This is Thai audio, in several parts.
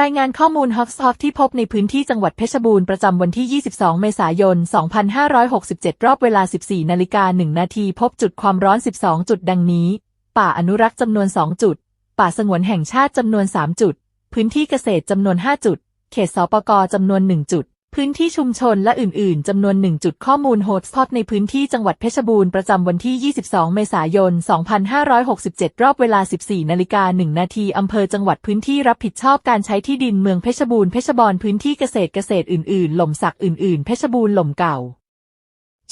รายงานข้อมูลฮอฟสปอฟที่พบในพื้นที่จังหวัดเพชรบูรณ์ประจำวันที่ 22 เมษายน 2567 รอบเวลา 14 นาฬิกา 1 นาที พบจุดความร้อน 12 จุดดังนี้ ป่าอนุรักษ์จำนวน 2 จุด ป่าสงวนแห่งชาติจำนวน 3 จุด พื้นที่เกษตรจำนวน 5 จุด เขตสปกจำนวน 1 จุด พื้นที่ชุมชนและอื่น ๆ จำนวน 1 จุดข้อมูลโฮตสปอตในพื้นที่จังหวัดเพชรบูรณ์ประจำวันที่ 22 เมษายน 2567 รอบเวลา 14 นาฬิกา 1 นาทีอำเภอจังหวัดพื้นที่รับผิดชอบการใช้ที่ดินเมืองเพชรบูรณ์เพชรบรพื้นที่เกษตรเกษตรอื่น ๆ หล่มสักอื่น ๆ เพชรบูรณ์หล่มเก่า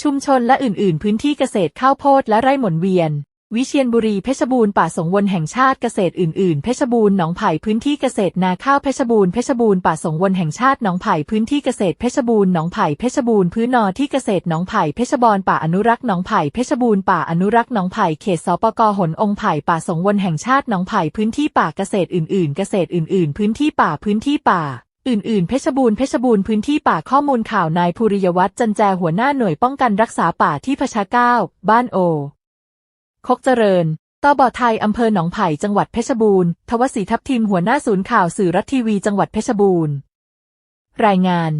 ชุมชนและอื่น ๆ พื้นที่เกษตรข้าวโพดและไร่หมุนเวียน วิเชียรบุรีเพชรบูรณ์ป่าสงวนแห่งชาติเกษตรอื่นๆ เพชรบูรณ์หนองไผ่พื้นที่เกษตรนาข้าวเพชรบูรณ์เพชรบูรณ์ป่าสงวนแห่งชาติหนองไผ่พื้นที่เกษตรเพชรบูรณ์หนองไผ่เพชรบูรณ์พื้นนอที่เกษตรหนองไผ่เพชรบรป่าอนุรักษ์หนองไผ่เพชรบูรณ์ป่าอนุรักษ์หนองไผ่เขตสปกหนองไผ่ป่าสงวนแห่งชาติหนองไผ่พื้นที่ป่าเกษตรอื่นๆ เกษตรอื่นๆ พื้นที่ป่าพื้นที่ป่าอื่นๆ เพชรบูรณ์ เพชรบูรณ์ พื้นที่ป่าข้อมูลข่าวนายภูริยวัฒน์จันแจหัวหน้าหน่วยป้องกันรักษาป่าที่พชาเก้า บ้านโอ คกเจริญตบไทยอำเภอหนองไผ่จังหวัดเพชรบูรณ์ทวศรีทัพทีมหัวหน้าศูนย์ข่าวสื่อรัฐทีวีจังหวัดเพชรบูรณ์ รายงาน